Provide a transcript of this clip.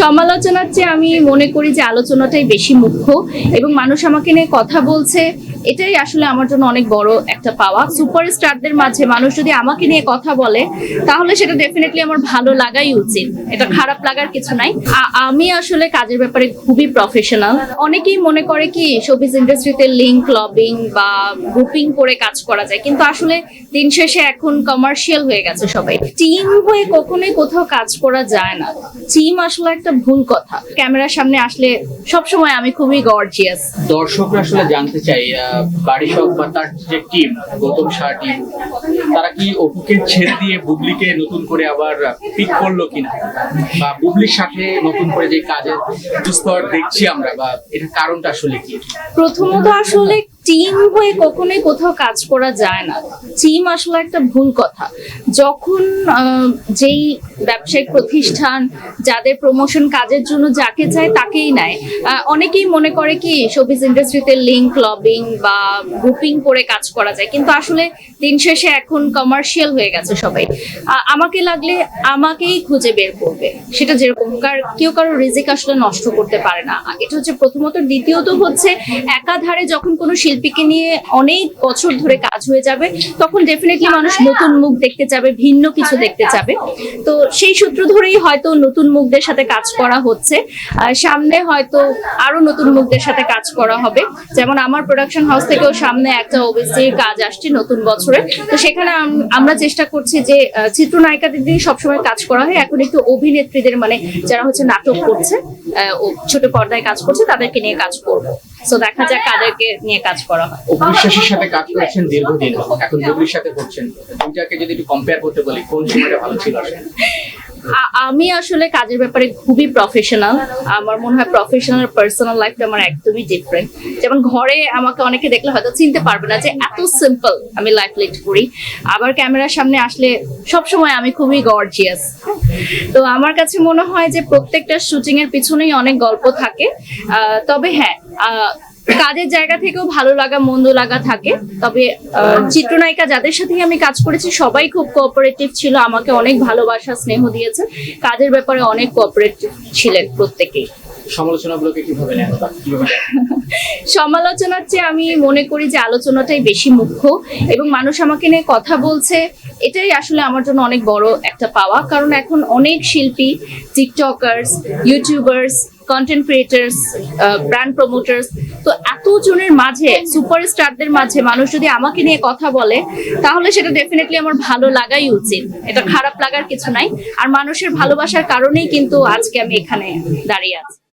সমালোচনার চেয়ে আমি মনে করি যে আলোচনাটাই বেশি মুখ্য এবং মানুষ আমাকে নিয়ে কথা বলছে এটাই আসলে আমার জন্য অনেক বড় একটা পাওয়া। সুপার স্টারদের মাঝে মানুষ যদি আমাকে নিয়ে কথা বলে, তাহলে সেটা ডেফিনেটলি আমার ভালো লাগাই উচিত। এটা খারাপ লাগার কিছু নাই। আমি আসলে কাজের ব্যাপারে খুবই প্রফেশনাল অনেকেই মনে করে কি শোবিজ ইন্ডাস্ট্রিতে লিঙ্ক লবিং বা গ্রুপিং করে কাজ করা যায়, কিন্তু আসলে দিন শেষে এখন কমার্শিয়াল হয়ে গেছে সবাই। টিম হয়ে কখনোই কোথাও কাজ করা যায় না। টিম আসলে একটা ভুল কথা। ক্যামেরার সামনে আসলে সবসময় আমি খুবই গর্জিয়াস দর্শকরা আসলে জানতে চাই আহ, বাড়ি সব বা তার যে টিম গৌতম শাহ টিম তারা কি অপুকে ছেড়ে দিয়ে বুবলিকে নতুন করে আবার পিক করল কিনা? বা বুবলির সাথে নতুন করে যে কাজের দুস্তর দেখছি আমরা বা এটার কারণটা আসলে কি? প্রথমত আসলে টিম হয়ে কখনোই কোথাও কাজ করা যায় না। টিম আসলে একটা ভুল কথা। যখন যেই ব্যবসায়িক প্রতিষ্ঠান যাদের প্রমোশন কাজের জন্য যাকে চায় তাকেই নেয় অনেকেই মনে করে কি শোবিজ ইন্ডাস্ট্রিতে লিঙ্ক লবিং বা গ্রুপিং করে কাজ করা যায়। কিন্তু আসলে দিন শেষে এখন কমার্শিয়াল হয়ে গেছে সবাই। আমাকে লাগলে আমাকেই খুঁজে বের করবে। সেটা যেরকম, কার, কেউ কারও রিজিক আসলে নষ্ট করতে পারে না। এটা হচ্ছে প্রথমত। দ্বিতীয়ত হচ্ছে, একাধারে যখন কোনো শিল্পীকে নিয়ে অনেক বছর ধরে কাজ হয়ে যাবে, তখন ডেফিনেটলি মানুষ নতুন মুখ দেখতে চাবে, ভিন্ন কিছু দেখতে চাবে। তো সেই সূত্র ধরেই হয়তো নতুন মুখদের সাথে কাজ করা হচ্ছে। সামনে হয়তো আরও নতুন মুখদের সাথে কাজ করা হবে। যেমন আমার প্রোডাকশন হাউস থেকেও সামনে একটা ওবিসির কাজ আসছে নতুন বছরে। তো সেখানে আম- আমরা চেষ্টা করছি যে চিত্রনায়িকাদের দিয়ে সবসময় কাজ করা হয়। এখন একটু অভিনেত্রীদের মানে যারা হচ্ছে নাটক করছে ছোট পর্দায় কাজ করছে, তাদেরকে নিয়ে কাজ করব। তো দেখা যাক কাদেরকে নিয়ে কাজ করা হয়। অবিশ্বাসের সাথে কাজ করেছেন দীর্ঘদিন। এখন বুবলির সাথে করছেন। দুইটাকে যদি একটু কম্পেয়ার করতে বলি কোন সময়টা ভালো ছিল? আমি আসলে কাজের ব্যাপারে খুবই প্রফেশনাল আমার মনে হয় প্রফেশনাল পার্সোনাল লাইফটা আমার একদমই ডিফারেন্ট যেমন ঘরে আমাকে অনেকে দেখলে হয়তো চিনতে পারবে না যে এত সিম্পল আমি লাইফ লিড করি। আবার ক্যামেরার সামনে আসলে সবসময় আমি খুবই গর্জিয়াস তো আমার কাছে মনে হয় যে প্রত্যেকটা শুটিং এর পিছনেই অনেক গল্প থাকে। আহ, তবে হ্যাঁ কাজের জায়গা থেকেও ভালো লাগা মন্দ লাগা থাকে। তবে চিত্রনায়িকা যাদের সাথেই আমি কাজ করেছি সবাই খুব কোঅপারেটিভ ছিল আমাকে অনেক ভালোবাসা স্নেহ দিয়েছে। কাজের ব্যাপারে অনেক কোঅপারেটিভ ছিলেন প্রত্যেকেই। সমালোচনাগুলোকে কীভাবে নেন? সমালোচনার চেয়ে আমি মনে করি যে আলোচনাটাই বেশি মুখ্য এবং মানুষ আমাকে নিয়ে কথা বলছে এটাই আসলে আমার জন্য অনেক বড় একটা পাওয়া। কারণ এখন অনেক শিল্পী tiktokers youtubers content creators brand promoters তো এত জনের মাঝে সুপারস্টারদের মাঝে মানুষ যদি আমাকে নিয়ে কথা বলে, তাহলে সেটা ডেফিনেটলি আমার ভালো লাগাই উচিত। এটা খারাপ লাগার কিছু নাই। আর মানুষের ভালোবাসার কারণেই কিন্তু আজকে আমি এখানে দাঁড়িয়ে আছি।